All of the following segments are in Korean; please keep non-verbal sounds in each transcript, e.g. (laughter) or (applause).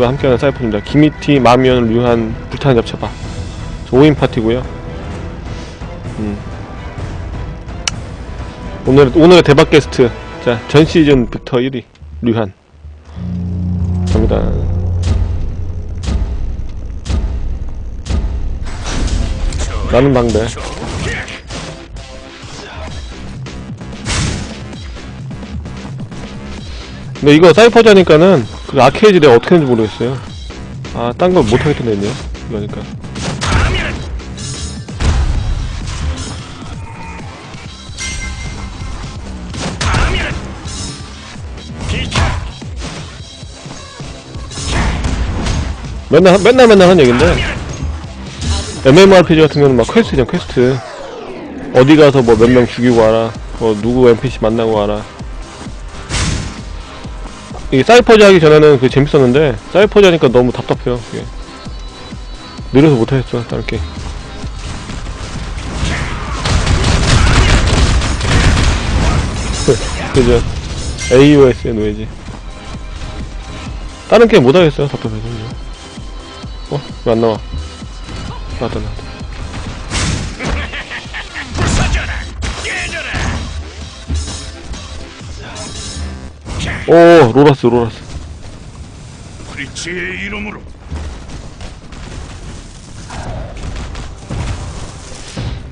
여러분들과 함께하는 사이퍼입니다. 김이티, 마미연, 류한, 불타는 잡채바 5인 파티고요. 음. 오늘, 오늘의 대박 게스트. 자, 전 시즌부터 1위 류한. 갑니다. 나는 방대 근데 이거 사이퍼즈하니까는 그 아케이지 내가 어떻게 하는지 모르겠어요. 아딴거 못하겠던데 있네요. 이거니까. 맨날 맨날 맨날 하는 얘긴데. MMORPG 같은 경우는 막 퀘스트잖아 퀘스트. 어디 가서 뭐 몇 명 죽이고 와라. 뭐 누구 NPC 만나고 와라 이게 사이퍼즈 하기 전에는 그게 재밌었는데 사이퍼즈 하니까 너무 답답해요. 이게. 느려서 못하겠어 다른 게. 그죠? AOS의 노예지. 다른 게임 못하겠어요 답답해서. 어? 왜 안 나와? 나왔다 나왔다 오 로라스 로라스. 프리치의 이름으로.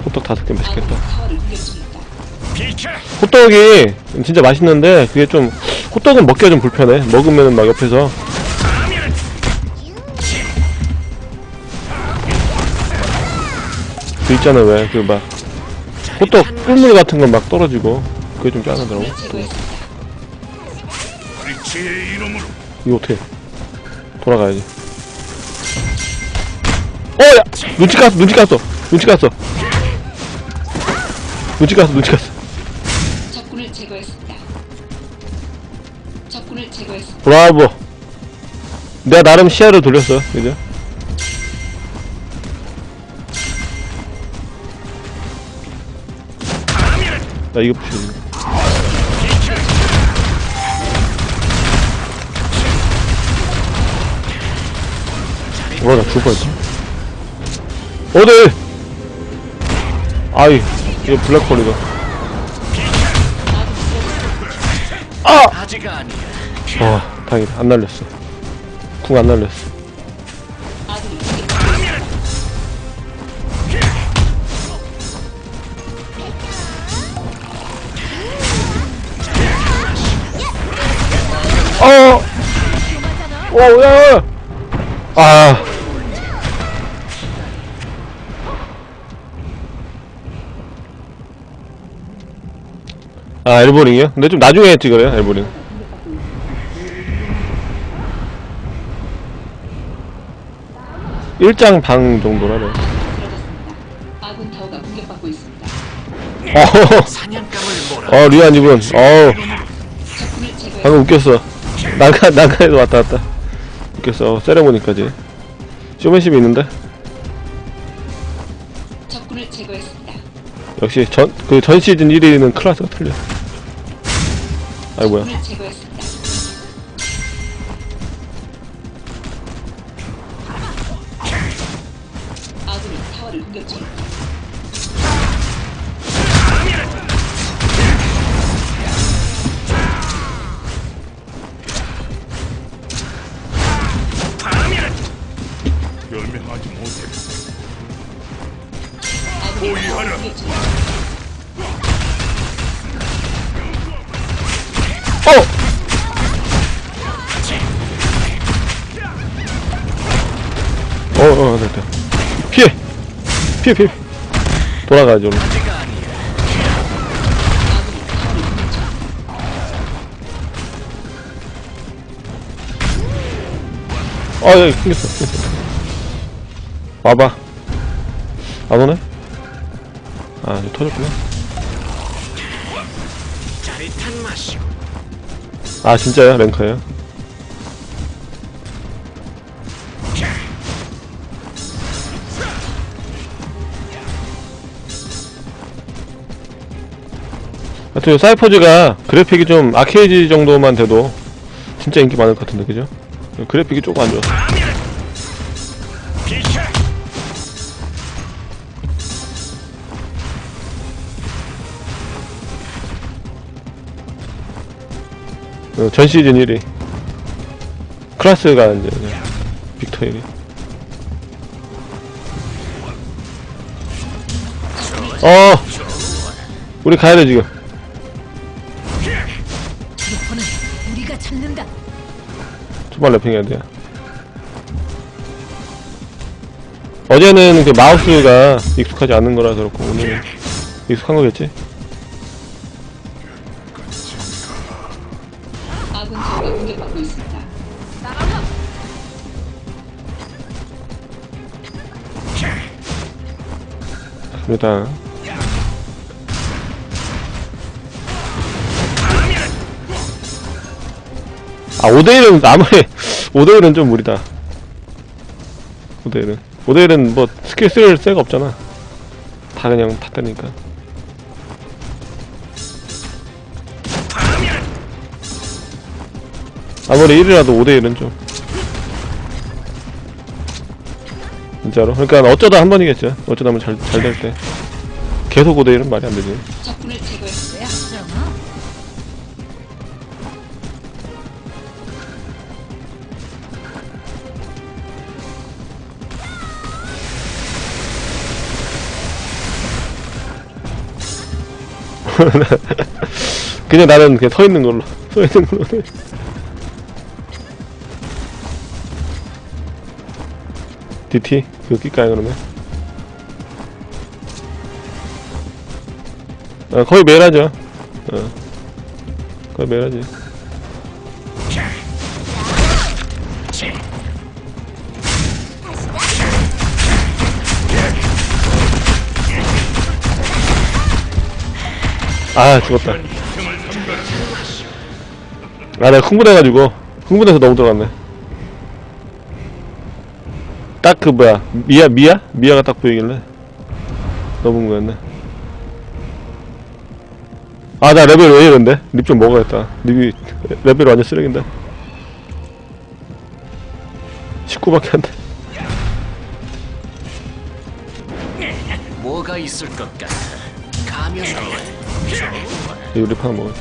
호떡 다섯 개 맛있겠다. 호떡이 진짜 맛있는데 그게 좀 호떡은 먹기가 좀 불편해. 먹으면은 막 옆에서. 그 있잖아 왜? 그 막 호떡 꿀물 같은 건 막 떨어지고 그게 좀 짠하더라고 이름으로. 이거 어떻게 돌아가야지. 어야! 눈치 깠어 눈치 깠어 눈치 깠어. 눈치 깠어 눈치 깠어. 적군을 제거했습니다. 적군을 제거했습니다. 브라보. 내가 나름 시야를 돌렸어 그죠? 나 이거 부시는 와, 나 죽을 뻔했다. 어디? 아이, 이거 블랙홀이다. 아! 와, 다행이다. 안 날렸어. 궁 안 날렸어. 어! 오, 야, 야! 아. 아, 엘보링이요? 근데 좀 나중에 찍어요, 엘보링. 일장 방 정도라네. 쓰러졌습니다. 아군 타워가 공격받고 있습니다. 어, 사냥감을 몰아 어, 리안 이분. 어우, 적군을 제거했습니다. 방금 웃겼어. 난간, 난간에도 왔다 갔다. 웃겼어. 어, 세레모니까지. 쇼맨십이 있는데? 적군을 제거했습니다. 역시 전, 그 전 시즌 1위는 클래스가 틀려. 아이, 어, 어, 됐다. 피해! 피해, 피해. 돌아가야지, 오늘. 아, 여기 생겼어, 생겼어. 와봐. 안 오네? 아, 이거 터졌구나. 아, 진짜요? 랭커예요? 하여튼 이 사이퍼즈가 그래픽이 좀 아케이지 정도만 돼도 진짜 인기 많을 것 같은데, 그죠? 그래픽이 조금 안 좋아. 비켜. 어, 전 시즌 1위. 클라스가 이제 빅터 1위. 어, 우리 가야 돼 지금. 지옥번은 우리가 찾는다. 초반 래핑 해야 돼. 어제는 그 마우스가 익숙하지 않은 거라 그렇고 오늘은 익숙한 거겠지? 아군 타워가 공격받고 있습니다. 일단 아 5대1은 아무리 5대1은 좀 무리다. 5대1은. 5대1은 뭐 스킬 쓸 새가 없잖아. 다 그냥 다 때니까. 아무리 1이라도 5대1은 좀. 진짜로? 그러니까 어쩌다 한 번이겠죠? 어쩌다 하면 잘잘 될 때. 계속 5대1은 말이 안 되지 (laughs) 그냥 나는 그냥 서 있는 걸로. 서 있는 걸로. (laughs) DT 그거 낄까요 그러면? 아 거의 매일 하죠. 어. 거의 매일 하지 아 죽었다. 아 내가 흥분해가지고. 흥분해서 너무 들어갔네. 딱 그 뭐야. 미야 미야? 미야가 딱 보이길래. 너무 흥분했네. 아 나 레벨 왜 이런데? 립 좀 먹어야겠다. 립이 레벨 완전 쓰레기인데. 19밖에 안돼. 뭐가 있을 것 같아. 가면 이 먹어야지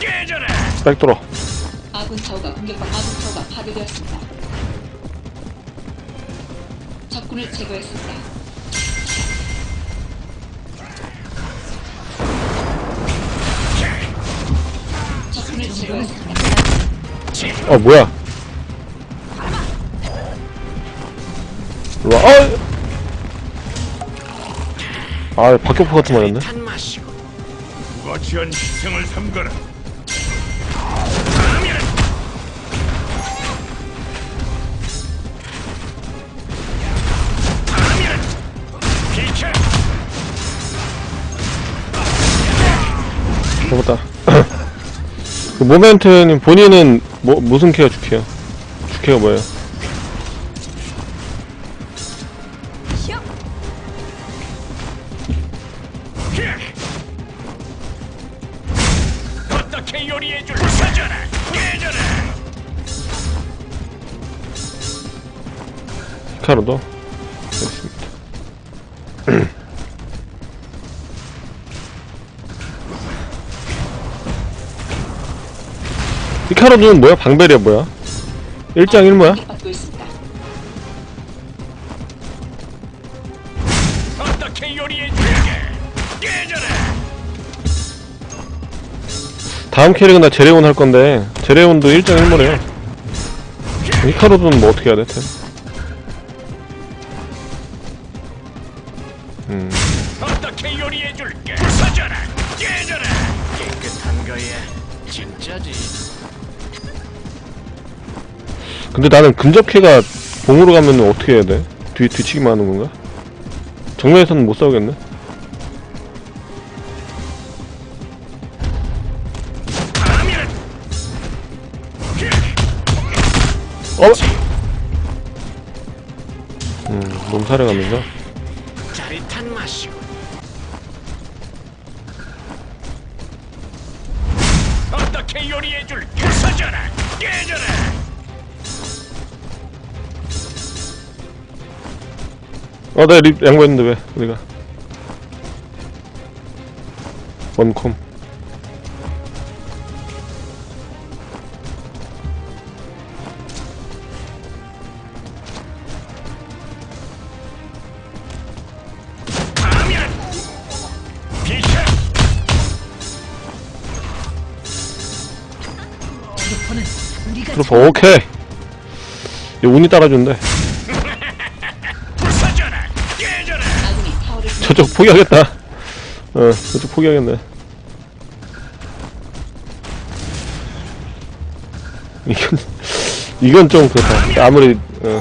깨져라. 백도로 아군 타워가 공격받 아군 타워가 파괴되었습니다. 적군을 제거했습니다. 적군을 제거했습니다. 어 뭐야 일로와 어! 아 박격포 같은 거 맞았네 탄 마시고. 무가치한 희생을 삼가라. 잡았다 그 모멘트님 본인은 뭐 무슨 케어 주케어 주케어 뭐예요? 히카루도 됐습니다 뭐야? 방벨이야 뭐야? 일장 일모야? 공격받고 있습니다. 어떻게 요리해 줄게. 깨져라. 다음 캐릭은 나 제레온 할 건데 제레온도 일장 일모래요 히카루는 뭐 어떻게 해야 돼? 템? 근데 나는 근접캐가 봉으로 가면 어떻게 해야 돼? 뒤, 뒤치기만 하는 건가? 정면에서는 못 싸우겠네? 어? 음, 몸살에 가면서 어, 내가 립 양보했는데 왜, 우리가. 원콤. 트로퍼, 오케이. 이 운이 따라준대. 저쪽 포기하겠다. 어, 저쪽 포기하겠네. 이건, 이건 좀 그렇다. 아무리, 어.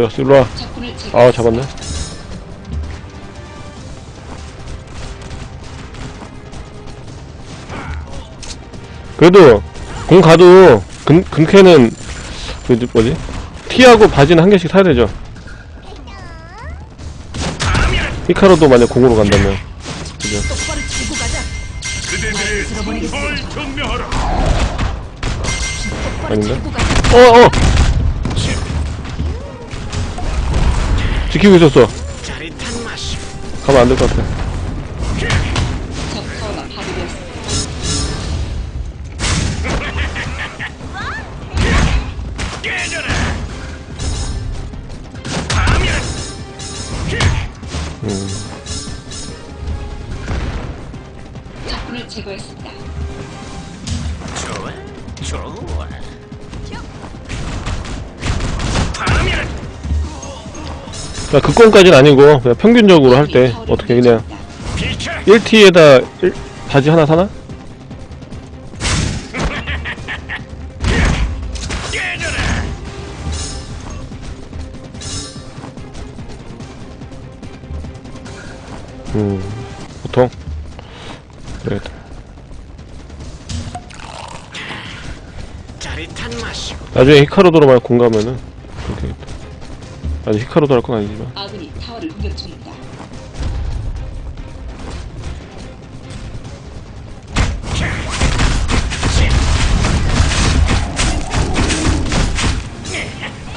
어디 갔어? 일로와. 아, 잡았네. 그래도, 공 가도, 금, 금캐는, 그, 뭐지? 티하고 바지는 한 개씩 사야 되죠. 히카로도 만약 공으로 간다면. 그죠? 아닌가? 치고 가자. 어, 어! 지키고 있었어. 가면 안 될 것 같아. 적군을 제거했습니다. 좋아, 좋아. 자, 극공까지는 아니고, 그냥 평균적으로 할 때, 어떻게 그냥, 비켜! 1T에다 바지 하나 사나? 음, 보통. 그래야겠다. 맛이. 나중에 히카로도로 만약 그렇게 되겠다. 아직 히카로도 할 건 아니지만. 아군이 타워를 공격 중입니다.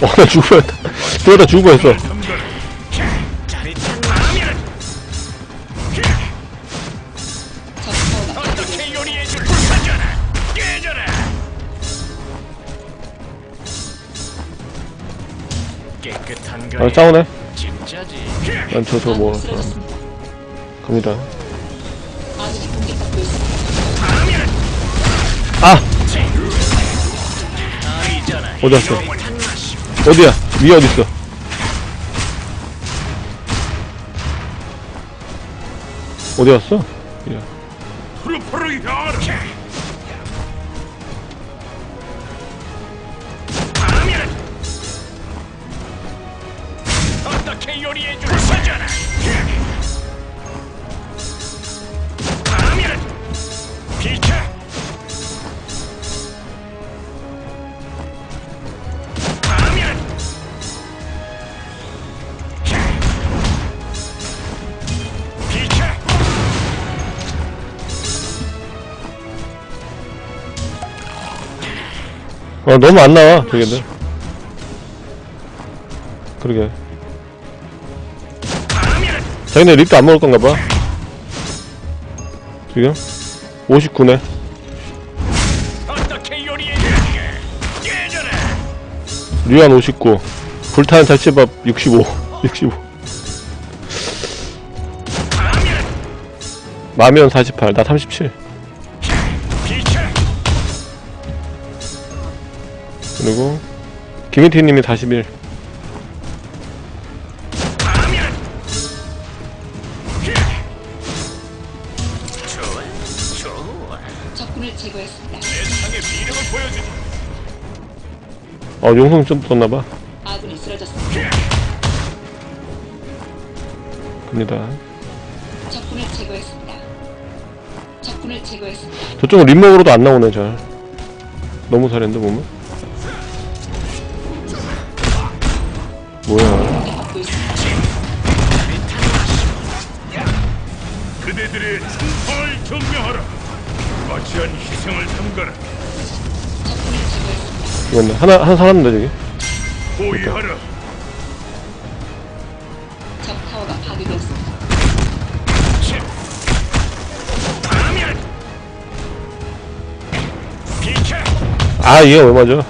어, 나 죽을 뻔했다. 그러다 죽을 뻔했어. 아, 싸우네. 난 저, 저거 뭐. 갑니다. 아! 어디 갔어? 어디야? 위에 어딨어? 어디 갔어? 야. 어, 너무 안 나와, 저게들. 그러게. 가면! 자기네 립도 안 먹을 건가 봐. 지금? 59네. 어떻게 요리해줄게? 깨져라! 류안 59. 불타는 자취밥 65. 65. 가면! 마면 48. 나 37. 그리고, 김인태님이 41. 가면! 좋아, 좋아. 적군을 제거했습니다. 세상의 미력을 보여주지. 어, 용성 좀 썼나봐. 아군이 쓰러졌습니다. 갑니다. 적군을 제거했습니다. 적군을 제거했습니다. 저쪽은 림먹으로도 안 나오네 잘 너무 잘했는데 보면 뭐야. 그대들의 충성을 증명하라. 거치한 희생을 삼가라. 이건 하나 하나 살았는데 저기 보위하라. 적 타워가 파괴되었습니다. 비켜 아 얘가 왜 맞아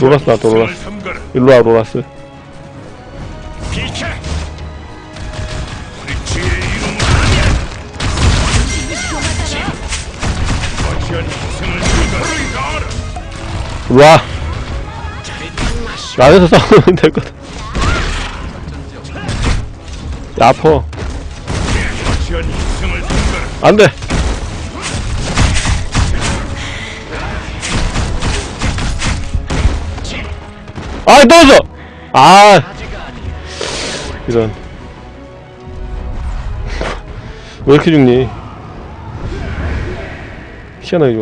로라스 나왔다, 로라스. 일로와 로라스. 일로와 나에서 싸우면 될 거다 야 아파. 안돼 아 떨어져! 아. 이런. 왜 이렇게 죽니? 희한하게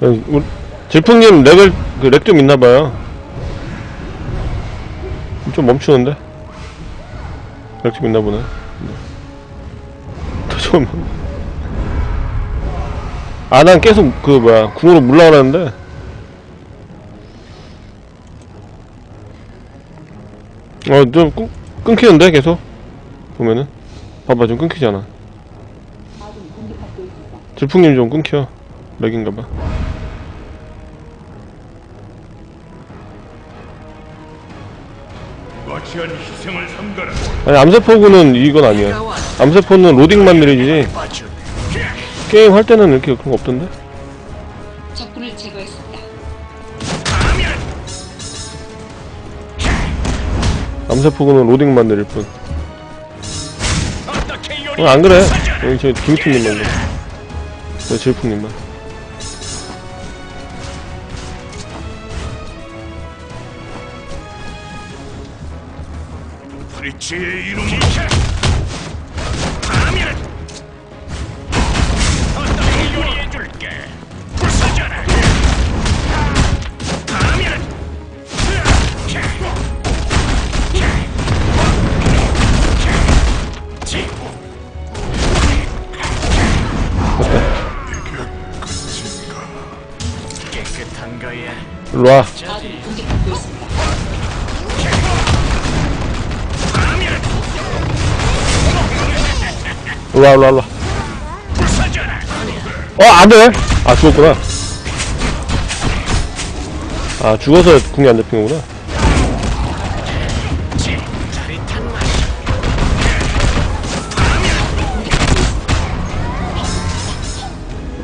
어, 우리 질풍님 렉을 렉좀 있나봐요. 좀 멈추는데 렉좀 있나 보네. 더 좀 아 난 계속 그 뭐야 궁으로 물러가라는데. 어좀 끊기는데 계속? 보면은? 봐봐 좀 끊기잖아. 질풍님 좀 끊겨. 렉인가봐. 거치한 희생을 삼가라. 아니 암세포구는 이건 아니야. 암세포는 로딩만 느리지. 게임 할 때는 이렇게 그런 거 없던데? 적군을 제거했습니다. 암세포구는 로딩만 느릴 뿐. 어, 안 그래. 여기 저 김희팀님만 그래 저 질풍님만 이름으로 요리해 줄게! 가면 깨끗한 거야? 일로 와 일로와 일로와 일로와. 어 안돼. 아 죽었구나. 아 죽어서 궁이 안 잡힌 거구나. 짜릿한 맛이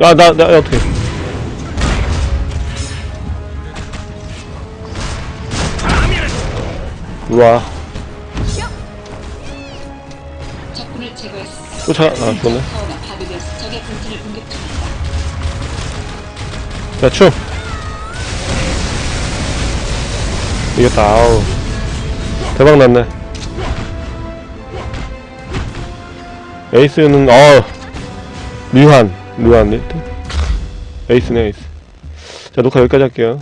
야나 나 어떻게 일로와 제거했습니다. 쫓아 아 파괴되었습니다. 적의 본진을 공격 중입니다. 야춤 이겼다 아우 대박 났네 에이스는 어 류한 류한 1등 에이스네 에이스 자 녹화 여기까지 할게요